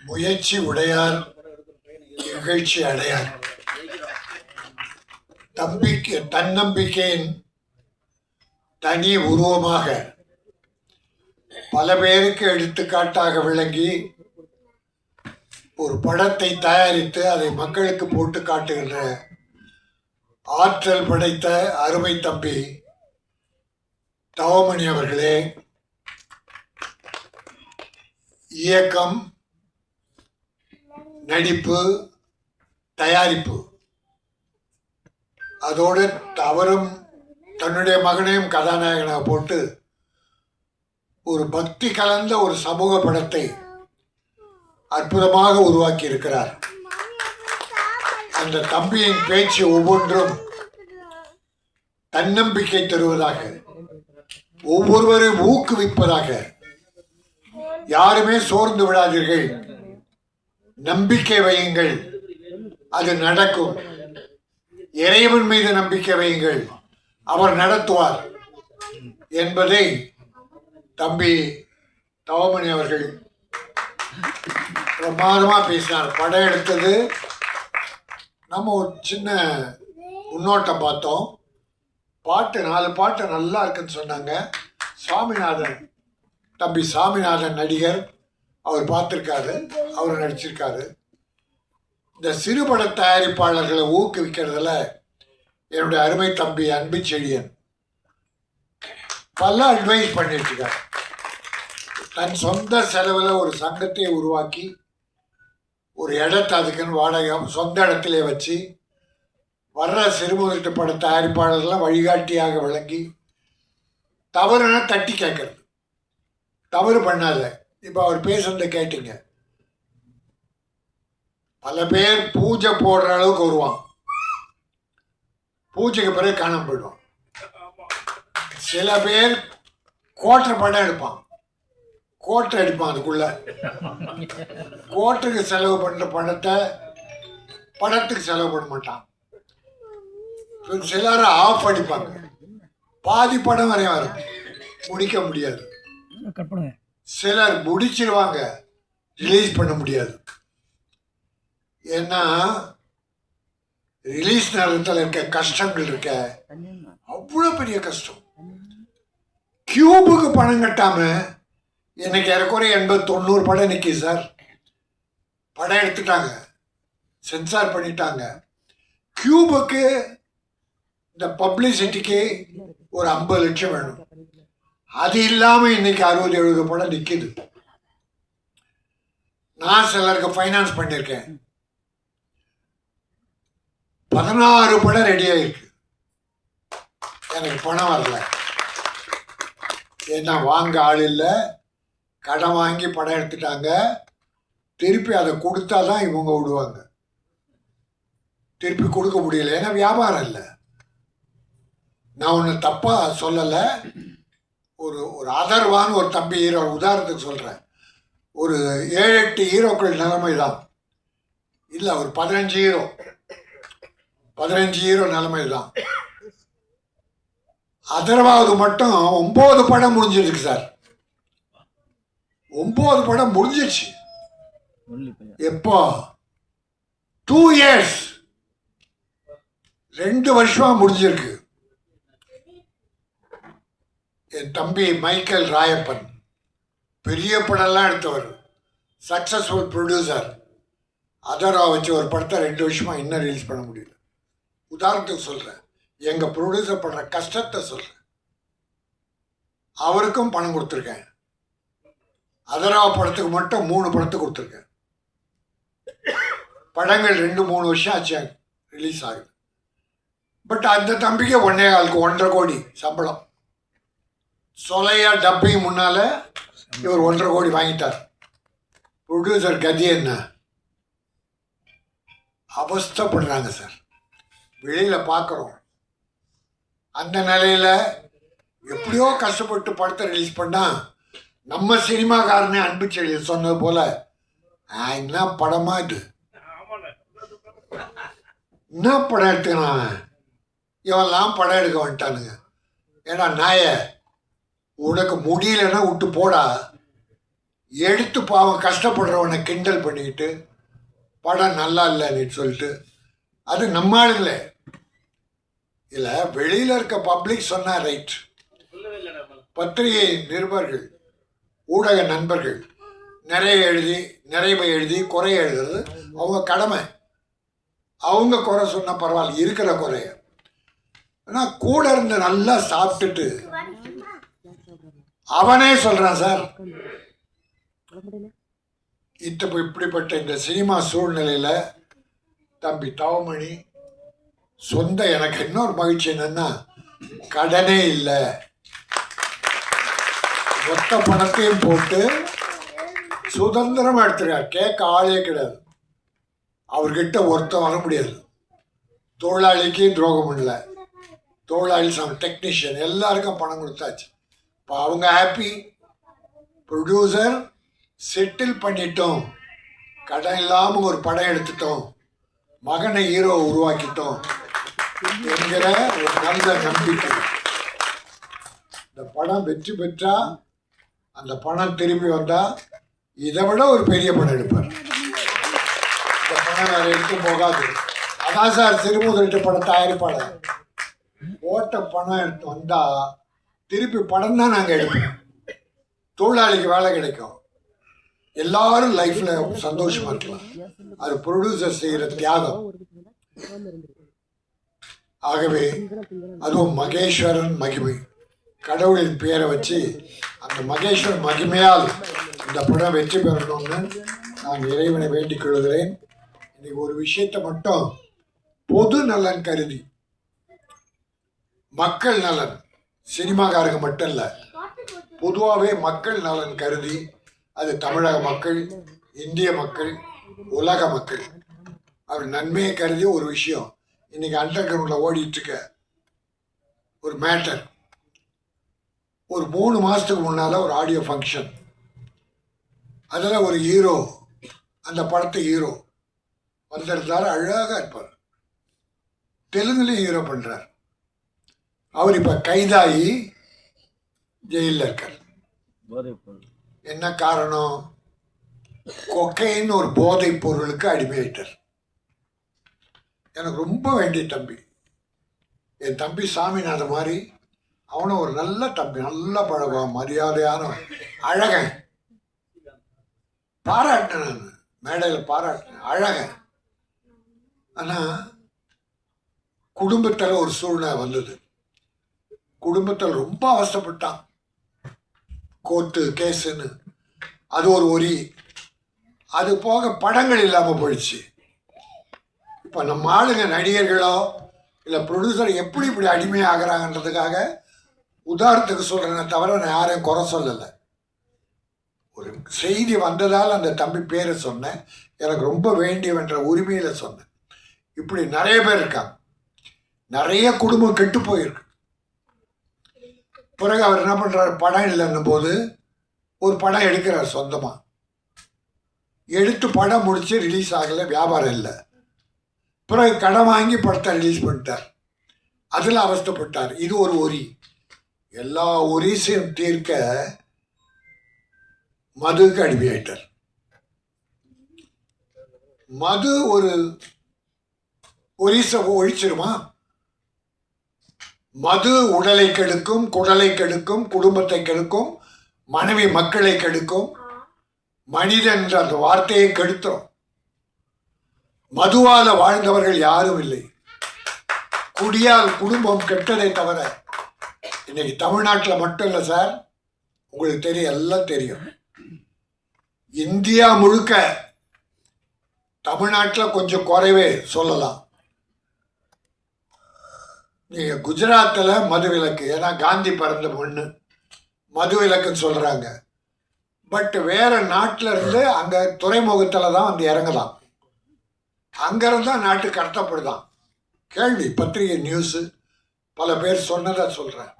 முயற்சி உடையார் நிகழ்ச்சி அடையார். தம்பிக்கு தன்னம்பிக்கையின் தனி உருவமாக பல பேருக்கு எடுத்துக்காட்டாக விளங்கி ஒரு படத்தை தயாரித்து அதை மக்களுக்கு போட்டு காட்டுகின்ற ஆற்றல் படைத்த அருமை தம்பி தவமணி அவர்களே இயக்கம் நடிப்பு தயாரிப்பு. அதோடு அவரும் தன்னுடைய மகனையும் கதாநாயகனாக போட்டு ஒரு பக்தி கலந்த ஒரு சமூக படத்தை அற்புதமாக உருவாக்கி இருக்கிறார் அந்த தம்பியின் பேச்சு ஒவ்வொன்றும் தன்னம்பிக்கை தருவதாக ஒவ்வொருவரையும் ஊக்குவிப்பதாக. யாருமே சோர்ந்து விடாதீர்கள். நம்பிக்கை வையுங்கள். அது நடக்கும். இறைவன் மீது நம்பிக்கை வையுங்கள். அவர் நடத்துவார் என்பதை தம்பி தவமணி அவர்கள் பிரமாதமாக பேசினார். படம் எடுத்தது. நம்ம ஒரு சின்ன முன்னோட்டம் பார்த்தோம். பாட்டு நாலு பாட்டு நல்லா இருக்குன்னு சொன்னாங்க. சாமிநாதன் தம்பி சாமிநாதன் நடிகர். அவர் பார்த்துருக்காரு அவர் நடிச்சிருக்காரு. இந்த சிறுபட தயாரிப்பாளர்களை ஊக்குவிக்கிறதுல என்னுடைய அருமை தம்பி அன்பு செழியன் பல அட்வைஸ் பண்ணிட்டுருக்கார் தன் சொந்த செலவில் ஒரு சங்கத்தை உருவாக்கி ஒரு இடத்த அதுக்குன்னு வாடகை சொந்த இடத்திலே வச்சு வர்ற சிறுமுதிட்டு பட தயாரிப்பாளர்லாம் வழிகாட்டியாக விளங்கி தவறுனா தட்டி கேட்கறது. தவறு பண்ணாத. இப்போ அவர் பேசுறத கேட்டீங்க. பல பேர் பூஜை போடுற அளவுக்கு வருவான். பூஜைக்கு பிறகு காணாம போயிடுவான். சில பேர் கோட்டை படம் எடுப்பான். கோட்டை அடிப்பான் அதுக்குள்ள. கோட்டுக்கு செலவு பண்ற பணத்தை படத்துக்கு செலவு பண்ண மாட்டான். சிலர் ஆஃப் அடிப்பாங்க. பாதி படம் வரையும் வரும். முடிக்க முடியாது. கட் பண்ணுங்க சிலர் முடிச்சிருவாங்க. ரிலீஸ் பண்ண முடியாது. ஏன்னா ரிலீஸ் நேரத்தில் இருக்க கஷ்டங்கள் இருக்க அவ்வளோ பெரிய கஷ்டம். கியூபுக்கு பணம் கட்டாம எனக்கு ஏறக்குறைய எண்பது தொண்ணூறு படம் நிற்கி சார். படம் எடுத்துட்டாங்க. சென்சார் பண்ணிட்டாங்க. கியூபுக்கு இந்த பப்ளிசிட்டிக்கு ஒரு ஐம்பது லட்சம் வேணும். அது இல்லாமல் இன்னைக்கு அறுபது எழுபது படம் நிற்கிது நான் சிலருக்கு ஃபைனான்ஸ் பண்ணியிருக்கேன். பதினாறு படம் ரெடி ஆயிருக்கு. எனக்கு பணம் வரல. ஏன்னா வாங்க ஆள் இல்லை. கடன் வாங்கி படம் எடுத்துட்டாங்க. திருப்பி அதை கொடுத்தா தான் இவங்க விடுவாங்க. திருப்பி கொடுக்க முடியல. ஏன்னா வியாபாரம் இல்லை. நான் ஒன்று தப்பாக சொல்லலை. ஒரு ஒரு அதர்வான்னு ஒரு தம்பி ஹீரோ உதாரணத்துக்கு சொல்கிறேன் ஒரு ஏழு எட்டு ஹீரோக்கள் நிலைமை தான் இல்லை ஒரு பதினஞ்சு ஹீரோ. பதினஞ்சு ஹீரோ நிலைமை தான் அதர்வாவது மட்டும் ஒம்பது படம் முடிஞ்சிருக்கு சார். ஒம்பது படம் முடிஞ்சிருச்சு. எப்போ? டூ இயர்ஸ் ரெண்டு வருஷமா முடிஞ்சிருக்கு. என் தம்பி மைக்கேல் ராயப்பன். பெரிய படம்லாம் எடுத்தவர். சக்ஸஸ்ஃபுல் ப்ரொடியூசர் அதரா வச்சு ஒரு படத்தை ரெண்டு வருஷமாக இன்னும் ரிலீஸ் பண்ண முடியல. உதாரணத்துக்கு சொல்கிறேன் எங்கள் ப்ரொடியூசர் படுற கஷ்டத்தை சொல்கிறேன் அவருக்கும் பணம் கொடுத்துருக்கேன். அதரா படத்துக்கு மட்டும் மூணு படத்தை கொடுத்துருக்கேன். படங்கள் ரெண்டு மூணு வருஷம் ஆச்சு ரிலீஸ் ஆகுது பட் அந்த தம்பிக்கு ஒன்னே காலுக்கு ஒன்றரை கோடி சம்பளம். சொலையா டப்பிங் முன்னால் இவர் ஒன்றரை கோடி வாங்கிட்டார். ப்ரொடியூசர் கதி என்ன? அவஸ்தப்படுறாங்க சார் வெளியில் பார்க்குறோம் அந்த நிலையில் எப்படியோ கஷ்டப்பட்டு படத்தை ரிலீஸ் பண்ணால் நம்ம சினிமாக்காரனே அன்பு சொன்னது போல் "ஆ, என்ன படமா இது? என்ன படம் எடுத்துக்கிறான் இவெல்லாம் இவன்லாம் படம் எடுக்க வந்துட்டானுங்க. ஏடா நாய உனக்கு முடியலன்னா விட்டு போடா. எடுத்து பாவம் கஷ்டப்படுறவனை கிண்டல் பண்ணிக்கிட்டு படம் நல்லா இல்லைன்னு சொல்லிட்டு அது நம்ம ஆளுங்களே. இல்லை வெளியில் இருக்க பப்ளிக் சொன்னால் ரைட் பத்திரிகை நிருபர்கள் ஊடக நண்பர்கள் நிறைய எழுதி நிறைவை எழுதி குறை எழுதுறது அவங்க கடமை. அவங்க குறை சொன்னால் பரவாயில்ல இருக்கிற குறைய. ஆனால் கூட இருந்து நல்லா சாப்பிட்டுட்டு அவனே சொல்றான் சார். இத்த இப்படிப்பட்ட இந்த சினிமா சூழ்நிலையில தம்பி தவமணி சொந்த எனக்கு இன்னொரு மகிழ்ச்சி என்னன்னா கடனே இல்லை. மொத்த பணத்தையும் போட்டு சுதந்திரமா எடுத்துருக்கார். கேட்க ஆளே கிடையாது. அவர்கிட்ட ஒருத்தன் வர முடியாது. தொழிலாளிக்கு துரோகம் இல்லை தொழிலாளி சம் டெக்னீஷியன் எல்லாருக்கும் பணம் கொடுத்தாச்சு. இப்போ அவங்க ஹாப்பி ப்ரொடியூசர் செட்டில் பண்ணிட்டோம். கடன் இல்லாமல் ஒரு படம் எடுத்துட்டோம். மகனை ஹீரோ உருவாக்கிட்டோம். என்கிற ஒரு நல்ல நம்பிக்கை. இந்த படம் வெற்றி பெற்றா அந்த பணம் திரும்பி வந்தா இதை விட ஒரு பெரிய படம் எடுப்பார். இந்த பணம் வேற எடுத்து போகாது. அதான் சார் சிறுமுதலீட்டு படம் தயாரிப்பாளர். ஓட்ட பணம் எடுத்து வந்தா திருப்பி படம் தான் நாங்கள் எடுப்போம். தொழிலாளிக்கு வேலை கிடைக்கும். எல்லாரும் லைஃப்ல சந்தோஷமா இருக்கலாம். அது ப்ரொடியூசர் செய்யற தியாகம். ஆகவே அதுவும் மகேஸ்வரன் மகிமை. கடவுளின் பெயரை வச்சு அந்த மகேஸ்வரன் மகிமையால் இந்த படம் வெற்றி பெறணும்னு நான் இறைவனை வேண்டிக் கொள்கிறேன். இன்னைக்கு ஒரு விஷயத்தை மட்டும் பொது நலன் கருதி மக்கள் நலன். சினிமாக்காரங்க மட்டும் இல்லை. பொதுவாகவே மக்கள் நலன் கருதி அது தமிழக மக்கள் இந்திய மக்கள் உலக மக்கள். அவர் நன்மையை கருதி ஒரு விஷயம். இன்னைக்கு அண்டர் கிரவுண்டில் ஓடிட்டுருக்க ஒரு மேட்டர் ஒரு மூணு மாதத்துக்கு முன்னால் ஒரு ஆடியோ ஃபங்க்ஷன் அதில் ஒரு ஹீரோ அந்த படத்தை ஹீரோ வந்திருந்தார் அழகாக இருப்பார். தெலுங்குலேயும் ஹீரோ பண்ணுறார் அவர் இப்போ கைதாகி ஜெயிலில் இருக்கார். என்ன காரணம்? கொக்கைன்னு ஒரு போதைப் பொருளுக்கு அடிமையாயிட்டார். எனக்கு ரொம்ப வேண்டிய தம்பி. என் தம்பி சாமிநாத மாதிரி அவனும் ஒரு நல்ல தம்பி நல்ல பழகுவான் மரியாதையான அழகன். பாராட்டினேன் நான். மேடையில் பாராட்டினேன். அழகன். ஆனால் குடும்பத்தில் ஒரு சூழ்நிலை வந்தது. குடும்பத்தில் ரொம்ப அவசப்பட்டான் கோர்ட்டு கேஸுன்னு. அது ஒரு ஒரி. அது போக படங்கள் இல்லாமல் போயிடுச்சு. இப்போ நம்ம ஆளுங்க நடிகர்களோ இல்லை ப்ரொடியூசர் எப்படி இப்படி அடிமையாகிறாங்கன்றதுக்காக உதாரணத்துக்கு சொல்கிறேனே தவிர நான் யாரையும் குறை சொல்லலை. ஒரு செய்தி வந்ததால் அந்த தம்பி பேரை சொன்னேன். எனக்கு ரொம்ப வேண்டியவன்ற உரிமையில் சொன்னேன். இப்படி நிறைய பேர் இருக்காங்க. நிறைய குடும்பம் கெட்டு போயிருக்கு. பிறகு அவர் என்ன பண்ணுறாரு படம் இல்லைன்னும் போது ஒரு படம் எடுக்கிறார் சொந்தமாக எடுத்து படம் முடித்து ரிலீஸ் ஆகலை வியாபாரம் இல்லை. பிறகு கடன் வாங்கி படத்தை ரிலீஸ் பண்ணிட்டார். அதில் அவஸ்தைப்பட்டார் இது ஒரு ஒரி. எல்லா ஒரிசையும் தீர்க்க மதுக்கு அடிமையாயிட்டார் மது ஒரு ஒரிசை ஒழிச்சிருமா? மது உடலை கெடுக்கும் குடலை கெடுக்கும் குடும்பத்தை கெடுக்கும் மனைவி மக்களை கெடுக்கும். மனிதன் என்ற அந்த வார்த்தையை கெடுத்துரும். மதுவால வாழ்ந்தவர்கள் யாரும் இல்லை. குடியால் குடும்பம் கெட்டதை தவிர இன்னைக்கு தமிழ்நாட்டில் மட்டும் இல்லை சார் உங்களுக்கு தெரியும் எல்லாம் தெரியும். இந்தியா முழுக்க தமிழ்நாட்டில் கொஞ்சம் குறைவே சொல்லலாம். நீங்கள் குஜராத்தில் மது விலக்கு ஏன்னா காந்தி பிறந்த பொண்ணு மது விலக்குன்னு சொல்கிறாங்க பட் வேற நாட்டில் இருந்து அங்கே துறைமுகத்தில் தான் வந்து இறங்கலாம் அங்கேருந்து தான் நாட்டு கடத்தப்படுதான். கேள்வி பத்திரிகை நியூஸு பல பேர் சொன்னதை சொல்கிறேன்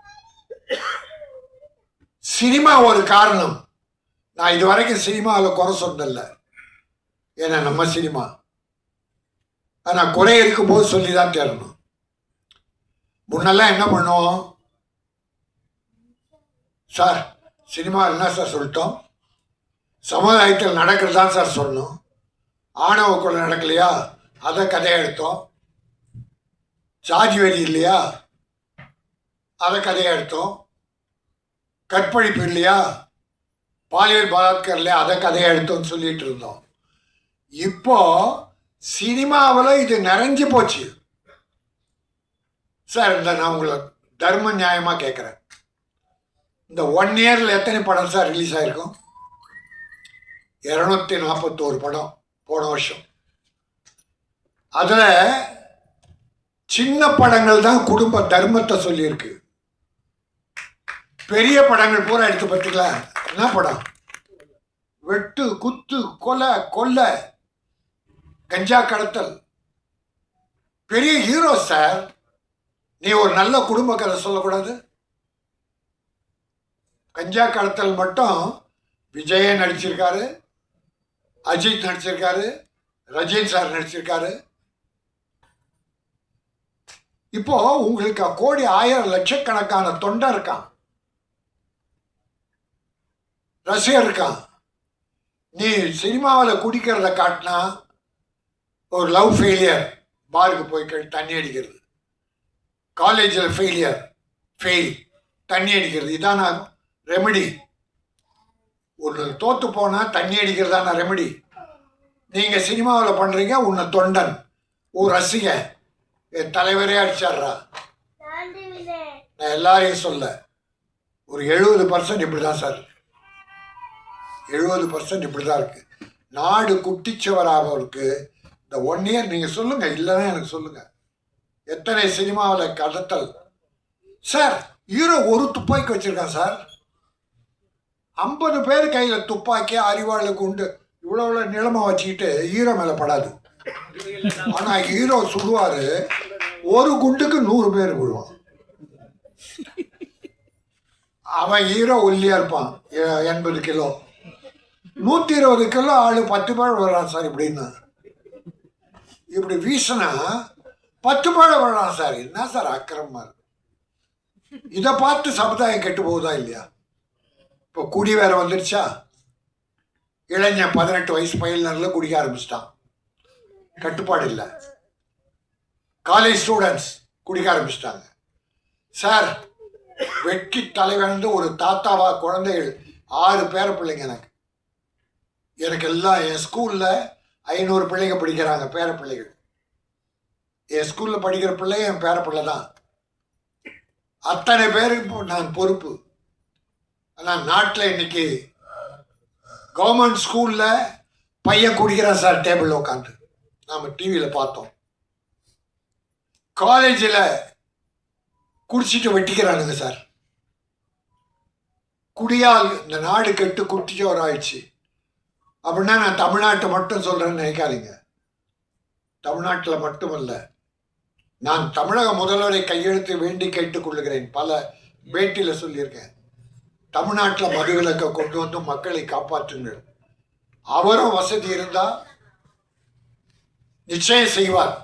சினிமா ஒரு காரணம். நான் இது வரைக்கும் சினிமாவில் குறை சொன்னதில்லை. ஏன்னா நம்ம சினிமா. ஆனால் குறை இருக்கும்போது சொல்லி தான் தேரணும் முன்னெல்லாம் என்ன பண்ணுவோம்? சார் சினிமா என்ன சார் சொல்லிட்டோம்? சமுதாயத்தில் நடக்கிறது தான் சார் சொன்னோம் ஆணவ கொலை நடக்கலையா? அதை கதையை எடுத்தோம். சாதி வெறி இல்லையா? அதை கதையை எடுத்தோம். கற்பழிப்பு இல்லையா? பாலியல் பலாத்காரம் இல்லையா? அதை கதையை எடுத்தோம்னு சொல்லிட்டு இருந்தோம். இப்போ சினிமாவில் இது நிறைஞ்சு போச்சு. சார் இந்த நான் உங்களை தர்ம நியாயமாக கேட்குறேன் இந்த ஒன் இயரில் எத்தனை படம் சார் ரிலீஸ் ஆகிருக்கும் இரநூத்தி நாற்பத்தோரு படம் போன வருஷம். அதில் சின்ன படங்கள் தான் குடும்ப தர்மத்தை சொல்லியிருக்கு. பெரிய படங்கள் பூரா எடுத்து பார்த்துக்கலாம் என்ன படம்? வெட்டு குத்து கொலை கொல்லை கஞ்சா கடத்தல். பெரிய ஹீரோ சார். நீ ஒரு நல்ல குடும்ப கதை சொல்லக்கூடாது. கஞ்சா கடத்தல் மட்டும் விஜயன் நடிச்சிருக்காரு அஜித் நடிச்சிருக்காரு ரஜினி சார் நடிச்சிருக்காரு. இப்போ உங்களுக்கு கோடி ஆயிரம் லட்சக்கணக்கான தொண்டை இருக்கான். ரசிகர் இருக்கான். நீ சினிமாவில் குடிக்கிறத காட்டினா ஒரு லவ் ஃபெயிலியர் பாருக்கு போய் தண்ணி அடிக்கிறது. காலேஜில் ஃபெயிலியர் ஃபெயில் தண்ணி அடிக்கிறது இதான ரெமெடி ஒரு தோற்று போனால் தண்ணி அடிக்கிறதான ரெமெடி நீங்கள் சினிமாவில் பண்ணுறீங்க உன்னை தொண்டன். ஒரு ரசிக. என் தலைவரே அடிச்சாடுறா நான் எல்லாரையும் சொல்ல ஒரு எழுபது பர்சன்ட் இப்படி தான் சார். எழுபது பர்சன்ட் இப்படி தான் இருக்குது நாடு குட்டிச்சுவராக இந்த ஒன் இயர் நீங்கள் சொல்லுங்கள் இல்லைன்னா எனக்கு சொல்லுங்கள் எத்தனை சினிமாவில் கடத்தல்? சார் ஹீரோ ஒரு துப்பாக்கி வச்சுருக்கான் சார். ஐம்பது பேர் கையில் துப்பாக்கி அறிவாளு குண்டு இவ்வளோ இவ்வளோ நிலமை வச்சுக்கிட்டு ஹீரோ மேலே படாது. ஆனால் ஹீரோ சுடுவார் ஒரு குண்டுக்கு நூறு பேர் விழுவான். அவன் ஹீரோ ஒல்லியாக இருப்பான் எ- எண்பது கிலோ. நூற்றி இருபது கிலோ ஆள் பத்து பேர் வர்றான் சார் இப்படின்னு. இப்படி வீசினா பத்து பேர் வர்றான் சார். என்ன சார் அக்கிரமமாக இருக்கு? இதை பார்த்து சமுதாயம் கெட்டு போகுதா இல்லையா? இப்போ குடி வேற வந்துடுச்சா இளைஞன் பதினெட்டு வயசு பயிலினரில் குடிக்க ஆரம்பிச்சிட்டான். கட்டுப்பாடு இல்லை. காலேஜ் ஸ்டூடெண்ட்ஸ் குடிக்க ஆரம்பிச்சிட்டாங்க. சார் வெட்டி தலைவந்து ஒரு தாத்தாவா குழந்தைகள் ஆறு பேர பிள்ளைங்க எனக்கு. எனக்கு எல்லாம் என் ஸ்கூலில் ஐநூறு பிள்ளைங்க படிக்கிறாங்க பேர பிள்ளைகள். என் ஸ்கூலில் படிக்கிற பிள்ளை என் பேர பிள்ளை தான். அத்தனை பேருக்கு நான் பொறுப்பு. ஆனால் நாட்டில் இன்னைக்கு கவர்மெண்ட் ஸ்கூலில் பையன் குடிக்கிறான் சார் டேபிளில் உட்காந்து நாம் டிவியில் பார்த்தோம். காலேஜில் குடிச்சிட்டு வெட்டிக்கிறானுங்க சார். குடியால் இந்த நாடு கெட்டு குட்டிச்சோர் ஆயிடுச்சு. அப்படின்னா நான் தமிழ்நாட்டை மட்டும் சொல்கிறேன்னு நினைக்காதீங்க. தமிழ்நாட்டில் மட்டுமல்ல நான் தமிழக முதல்வரை கையெழுத்து வேண்டி கேட்டுக்கொள்கிறேன் பல பேட்டியில் சொல்லியிருக்கேன். தமிழ்நாட்டில் மதுவிலக்கை கொண்டு வந்து மக்களை காப்பாற்றுங்கள். அவரும் வசதி இருந்தால் நிச்சயம் செய்வார்.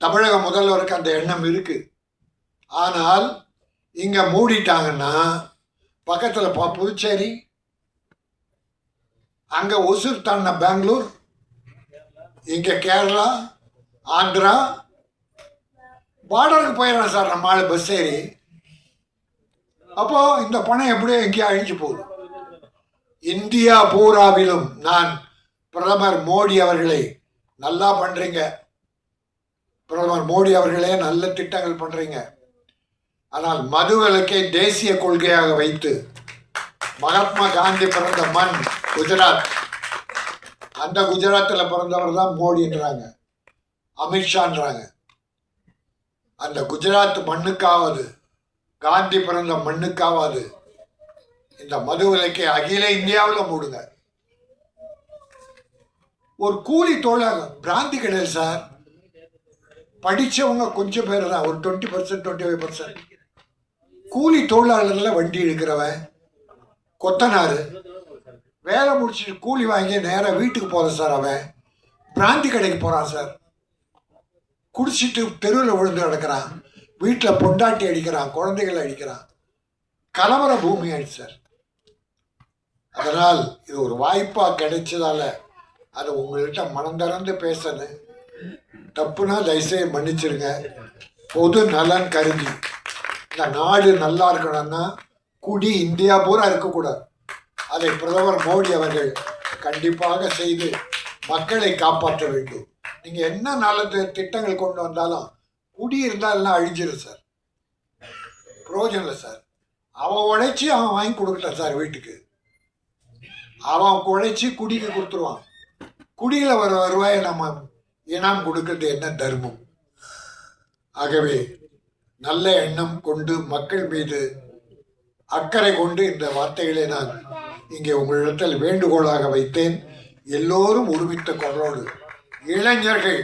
தமிழக முதல்வருக்கு அந்த எண்ணம் இருக்குது ஆனால் இங்கே மூடிட்டாங்கன்னா பக்கத்தில் பா புதுச்சேரி அங்கே ஒசூர் தாண்டின பெங்களூர் இங்கே கேரளா ஆந்திரா பார்டருக்கு போயிடலாம் சார் நம்ம ஆள் பஸ் ஏறி. அப்போ இந்த பணம் எப்படியோ எங்கேயோ அழிஞ்சு போகுது. இந்தியா பூராவிலும் நான் பிரதமர் மோடி அவர்களை நல்லா பண்றீங்க. பிரதமர் மோடி அவர்களே நல்ல திட்டங்கள் பண்றீங்க. ஆனால் மது விலக்கை தேசிய கொள்கையாக வைத்து மகாத்மா காந்தி பிறந்த மண் குஜராத். அந்த குஜராத்தில் பிறந்தவர் தான் மோடின்றாங்க அமித்ஷான்றாங்க. அந்த குஜராத் மண்ணுக்காவது காந்தி பிறந்த மண்ணுக்காவது இந்த மது விலக்கை அகில இந்தியாவில் மூடுங்க. ஒரு கூலி தொழிலாளர் பிராந்தி கிடையாது சார் படித்தவங்க கொஞ்சம் பேர் தான் ஒரு twenty percent twenty five percent கூலி தொழிலாளரில் வண்டி எடுக்கிறவன் கொத்தனார் வேலை முடிச்சுட்டு கூலி வாங்கி நேராக வீட்டுக்கு போகிறான் சார் அவன். பிராந்தி கடைக்கு போகிறான் சார். குடிச்சிட்டு தெருவில் விழுந்து கிடக்கிறான். வீட்டில் பொண்டாட்டி அடிக்கிறான் குழந்தைகளை அடிக்கிறான். கலவர பூமி ஆயிடுச்சு சார். அதனால் இது ஒரு வாய்ப்பாக கிடைச்சதால அதை உங்கள்கிட்ட மனந்தறந்து பேசணும். தப்புனா தயவுசெய்து மன்னிச்சிருங்க. பொது நலன் கருதி. இந்த நாடு நல்லா இருக்கணும்னா குடி இந்தியா பூரா இருக்கக்கூடாது. அதை பிரதமர் மோடி அவர்கள் கண்டிப்பாக செய்து மக்களை காப்பாற்ற வேண்டும். நீங்கள் என்ன நல்ல திட்டங்கள் கொண்டு வந்தாலும் குடி இருந்தால் எல்லாம் அழிஞ்சிடும் சார். பிரயோஜனம் இல்லை சார். அவன் உழைச்சி அவன் வாங்கி கொடுக்கட்டான் சார் வீட்டுக்கு. அவன் உழைச்சி குடிக்கு கொடுத்துருவான். குடியில் வர வருவாயை நம்ம இனம் கொடுக்கறது என்ன தர்மம்? ஆகவே நல்ல எண்ணம் கொண்டு மக்கள் மீது அக்கறை கொண்டு இந்த வார்த்தைகளை நான் இங்கே உங்களிடத்தில் வேண்டுகோளாக வைத்தேன். எல்லோரும் ஒருமித்த குரலோடு இளைஞர்கள்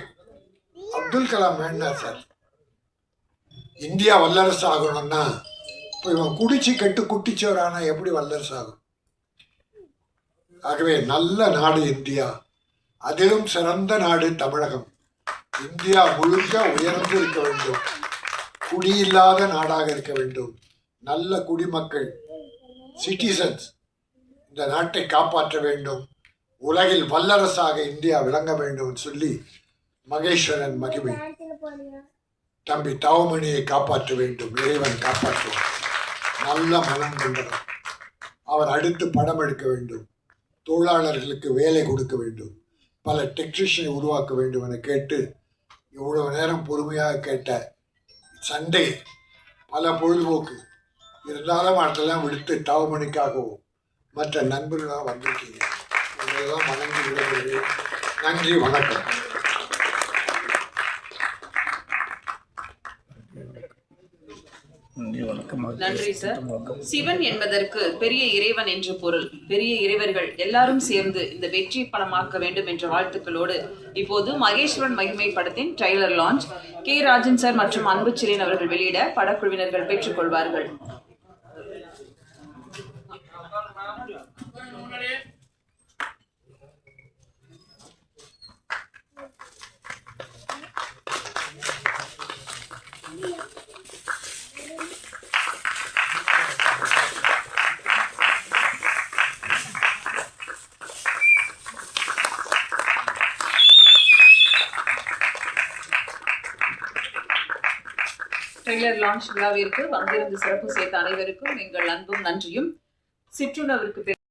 அப்துல் கலாம் வேண்டாம் சார். இந்தியா வல்லரசு ஆகணும்னா இப்போ இவன் குடிச்சு கெட்டு குட்டிச்சவரானா எப்படி வல்லரசு ஆகும் ஆகவே நல்ல நாடு இந்தியா. அதிலும் சிறந்த நாடு தமிழகம். இந்தியா முழுக்க உயர்ந்து இருக்க வேண்டும். குடியில்லாத நாடாக இருக்க வேண்டும். நல்ல குடிமக்கள் சிட்டிசன்ஸ் இந்த நாட்டை காப்பாற்ற வேண்டும். உலகில் வல்லரசாக இந்தியா விளங்க வேண்டும் சொல்லி மகேஸ்வரன் மகிமை. தம்பி தாவமணியை காப்பாற்ற வேண்டும் இறைவன் காப்பாற்றுவான். நல்ல மனம் கொண்டவர் அவர் அடுத்து படம் எடுக்க வேண்டும். தொழிலாளர்களுக்கு வேலை கொடுக்க வேண்டும். பல டெக்னீஷியனை உருவாக்க வேண்டும் என கேட்டு இவ்வளவு நேரம் பொறுமையாக கேட்ட சண்டே பல பொழுதுபோக்கு. இருந்தாலும் அதெல்லாம் விடுத்து தவமணிக்காகவும் மற்ற நண்பர்களாக வந்திருக்கீங்க. உங்களெல்லாம் வணங்கி விடுகிறேன் நன்றி வணக்கம். நன்றி சார். சிவன் என்பதற்கு பெரிய இறைவன் என்று பொருள். பெரிய இறைவர்கள் எல்லாரும் சேர்ந்து இந்த வெற்றி பணமாக்க வேண்டும் என்ற வாழ்த்துக்களோடு இப்போது மகேஸ்வரன் மகிமை படத்தின் trailer launch K. Rajan sir மற்றும் அன்பு சிலேன் அவர்கள் வெளியிட படக்குழுவினர்கள் பெற்றுக்கொள்வார்கள். ட்ரெய்லர் லான்ச் விழாவிற்கு வந்திருந்து சிறப்பு செய்த அனைவருக்கும் எங்கள் அன்பும் நன்றியும். சிற்றுணவிற்கு பிறகு